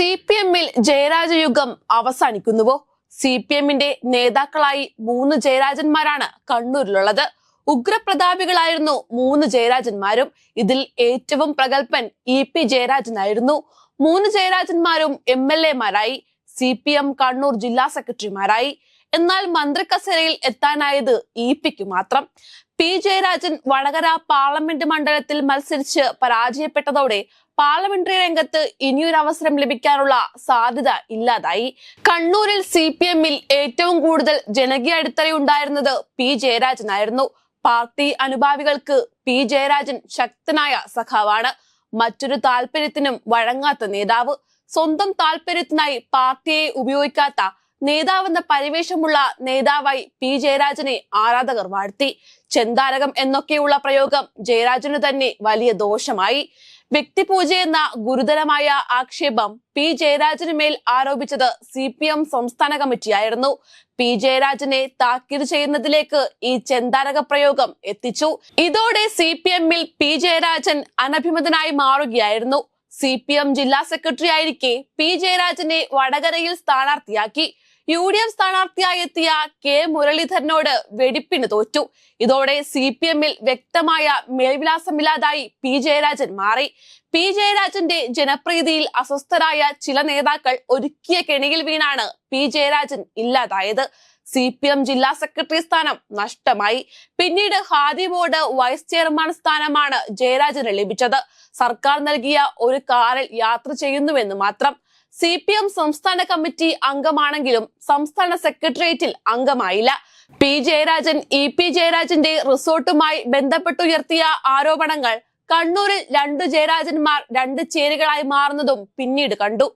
C P എമ്മിൽ ജയരാജയുഗം അവസാനിക്കുന്നുവോ? C P എമ്മിന്റെ നേതാക്കളായി മൂന്ന് ജയരാജന്മാരാണ് കണ്ണൂരിലുള്ളത്. ഉഗ്രപ്രതാപികളായിരുന്നു മൂന്ന് ജയരാജന്മാരും. ഇതിൽ ഏറ്റവും പ്രഗത്ഭൻ ഇ പി ജയരാജനായിരുന്നു. മൂന്ന് ജയരാജന്മാരും എം എൽ എമാരായി. സി പി എം കണ്ണൂർ ജില്ലാ സെക്രട്ടറിമാരായി. എന്നാൽ മന്ത്രിക്കസേരയിൽ എത്താനായത് ഇ പിക്ക് മാത്രം. പി ജയരാജൻ വടകര പാർലമെന്റ് മണ്ഡലത്തിൽ മത്സരിച്ച് പരാജയപ്പെട്ടതോടെ പാർലമെന്ററി രംഗത്ത് ഇനിയൊരു അവസരം ലഭിക്കാനുള്ള സാധ്യത ഇല്ലാതായി. കണ്ണൂരിൽ സി പി എമ്മിൽ ഏറ്റവും കൂടുതൽ ജനകീയ അടിത്തറയുണ്ടായിരുന്നത് പി ജയരാജനായിരുന്നു പാർട്ടി അനുഭാവികൾക്ക് പി ജയരാജൻ ശക്തനായ സഖാവാണ്. മറ്റൊരു താല്പര്യത്തിനും വഴങ്ങാത്ത നേതാവ്. സ്വന്തം താല്പര്യത്തിനായി പാർട്ടിയെ ഉപയോഗിക്കാത്ത നേതാവെന്ന പരിവേഷമുള്ള നേതാവായി പി ജയരാജനെ ആരാധകർ വാഴ്ത്തി. ചെന്താരകം എന്നൊക്കെയുള്ള പ്രയോഗം ജയരാജന് തന്നെ വലിയ ദോഷമായി. വ്യക്തിപൂജ എന്ന ഗുരുതരമായ ആക്ഷേപം പി ജയരാജന് മേൽ ആരോപിച്ചത് സി പി എം സംസ്ഥാന കമ്മിറ്റിയായിരുന്നു. പി ജയരാജനെ താക്കീത് ചെയ്യുന്നതിലേക്ക് ഈ ചെന്താരക പ്രയോഗം എത്തിച്ചു. ഇതോടെ സി പി എമ്മിൽ പി ജയരാജൻ അനഭിമതനായി മാറുകയായിരുന്നു. സി പി എം ജില്ലാ സെക്രട്ടറി ആയിരിക്കെ പി ജയരാജനെ വടകരയിൽ സ്ഥാനാർത്ഥിയാക്കി. യു ഡി എഫ് സ്ഥാനാർത്ഥിയായി എത്തിയ കെ മുരളീധരനോട് വെടിപ്പിന് തോറ്റു. ഇതോടെ സി പി എമ്മിൽ വ്യക്തമായ മേൽവിലാസമില്ലാതായി പി ജയരാജൻ മാറി. പി ജയരാജന്റെ ജനപ്രീതിയിൽ അസ്വസ്ഥരായ ചില നേതാക്കൾ ഒരുക്കിയ കെണിയിൽ വീണാണ് പി ജയരാജൻ ഇല്ലാതായത്. സി പി എം ജില്ലാ സെക്രട്ടറി സ്ഥാനം നഷ്ടമായി. പിന്നീട് ഹാദി ബോർഡ് വൈസ് ചെയർമാൻ സ്ഥാനമാണ് ജയരാജന് ലഭിച്ചത്. സർക്കാർ നൽകിയ ഒരു കാറിൽ യാത്ര ചെയ്യുന്നുവെന്ന് മാത്രം. സി പി എം സംസ്ഥാന കമ്മിറ്റി അംഗമാണെങ്കിലും സംസ്ഥാന സെക്രട്ടേറിയറ്റിൽ അംഗമായില്ല. പി ജയരാജൻ ഇ പി ജയരാജന്റെ റിസോർട്ടുമായി ബന്ധപ്പെട്ടുയർത്തിയ ആരോപണങ്ങൾ കണ്ണൂരിൽ രണ്ട് ജയരാജന്മാർ രണ്ട് ചേരികളായി മാറുന്നതും പിന്നീട് കണ്ടു.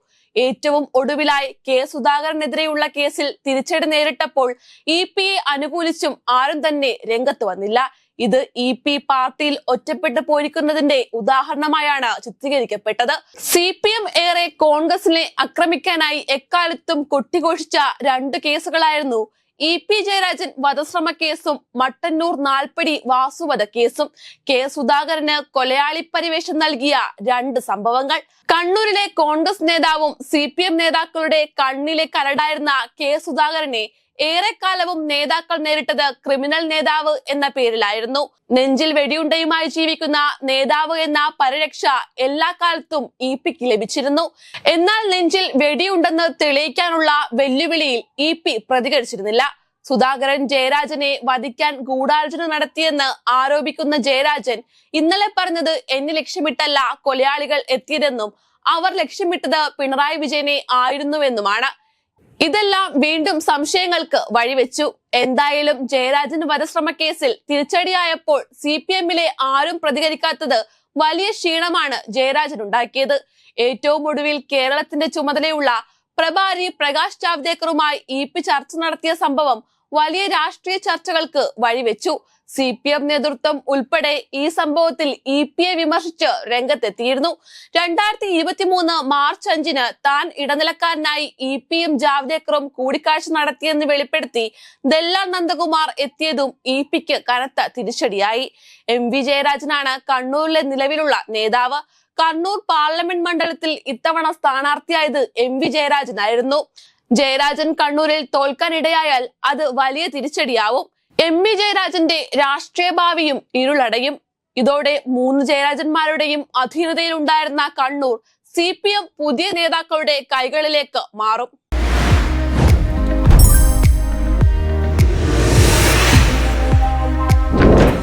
ഏറ്റവും ഒടുവിലായി കെ സുധാകരനെതിരെയുള്ള കേസിൽ തിരിച്ചടി നേരിട്ടപ്പോൾ ഇ പിയെ അനുകൂലിച്ചും ആരും തന്നെ രംഗത്ത് വന്നില്ല. ഇത് ഇ പി പാർട്ടിയിൽ ഒറ്റപ്പെട്ടു പോയിരിക്കുന്നതിന്റെ ഉദാഹരണമായാണ് ചിത്രീകരിക്കപ്പെട്ടത്. സി പി എം ഏറെ കോൺഗ്രസിനെ ആക്രമിക്കാനായി എക്കാലത്തും കൊട്ടിഘോഷിച്ച രണ്ട് കേസുകളായിരുന്നു ഇ പി ജയരാജൻ വധശ്രമ കേസും മട്ടന്നൂർ നാൽപ്പടി വാസുവധ കേസും കെ സുധാകരന് കൊലയാളി പരിവേഷം നൽകിയ രണ്ട് സംഭവങ്ങൾ. കണ്ണൂരിലെ കോൺഗ്രസ് നേതാവും സി നേതാക്കളുടെ കണ്ണിലെ കരടായിരുന്ന കെ സുധാകരനെ ഏറെക്കാലവും നേതാക്കൾ നേരിട്ടത് ക്രിമിനൽ നേതാവ് എന്ന പേരിലായിരുന്നു. നെഞ്ചിൽ വെടിയുണ്ടയുമായി ജീവിക്കുന്ന നേതാവ് എന്ന പരിരക്ഷ എല്ലാ കാലത്തും ഇ പിക്ക് ലഭിച്ചിരുന്നു. എന്നാൽ നെഞ്ചിൽ വെടിയുണ്ടെന്ന് തെളിയിക്കാനുള്ള വെല്ലുവിളിയിൽ ഇ പി പ്രതികരിച്ചിരുന്നില്ല. സുധാകരൻ ജയരാജനെ വധിക്കാൻ ഗൂഢാലോചന നടത്തിയെന്ന് ആരോപിക്കുന്ന ജയരാജൻ ഇന്നലെ പറഞ്ഞത് എന്നെ ലക്ഷ്യമിട്ടല്ല കൊലയാളികൾ എത്തിയതെന്നും അവർ ലക്ഷ്യമിട്ടത് പിണറായി വിജയനെ ആയിരുന്നുവെന്നുമാണ്. ഇതെല്ലാം വീണ്ടും സംശയങ്ങൾക്ക് വഴിവെച്ചു. എന്തായാലും ജയരാജന് വധശ്രമ കേസിൽ തിരിച്ചടിയായപ്പോൾ സി പി എമ്മിലെ ആരും പ്രതികരിക്കാത്തത് വലിയ ക്ഷീണമാണ് ജയരാജൻ ഉണ്ടാക്കിയത് ഏറ്റവും ഒടുവിൽ കേരളത്തിന്റെ ചുമതലയുള്ള പ്രഭാരി പ്രകാശ് ജാവ്ദേക്കറുമായി ഇ ചർച്ച നടത്തിയ സംഭവം വലിയ രാഷ്ട്രീയ ചർച്ചകൾക്ക് വഴിവെച്ചു. സി പി എം നേതൃത്വം ഉൾപ്പെടെ ഈ സംഭവത്തിൽ ഇ പി എ വിമർശിച്ച് രംഗത്തെത്തിയിരുന്നു. രണ്ടായിരത്തി ഇരുപത്തി മൂന്ന് മാർച്ച് അഞ്ചിന് താൻ ഇടനിലക്കാരനായി ഇ പി എം ജാവ്ദേക്കറും കൂടിക്കാഴ്ച നടത്തിയെന്ന് വെളിപ്പെടുത്തി ദല്ല നന്ദകുമാർ എത്തിയതും ഇ പിക്ക് കനത്ത തിരിച്ചടിയായി. എം വി ജയരാജനാണ് കണ്ണൂരിലെ നിലവിലുള്ള നേതാവ്. കണ്ണൂർ പാർലമെന്റ് മണ്ഡലത്തിൽ ഇത്തവണ സ്ഥാനാർത്ഥിയായത് എം വി ജയരാജനായിരുന്നു. ജയരാജൻ കണ്ണൂരിൽ തോൽക്കാനിടയായാൽ അത് വലിയ തിരിച്ചടിയാവും. എം വി ജയരാജന്റെ രാഷ്ട്രീയ ഭാവിയും ഇരുളടയും. ഇതോടെ മൂന്ന് ജയരാജന്മാരുടെയും അധീനതയിലുണ്ടായിരുന്ന കണ്ണൂർ സി പുതിയ നേതാക്കളുടെ കൈകളിലേക്ക് മാറും.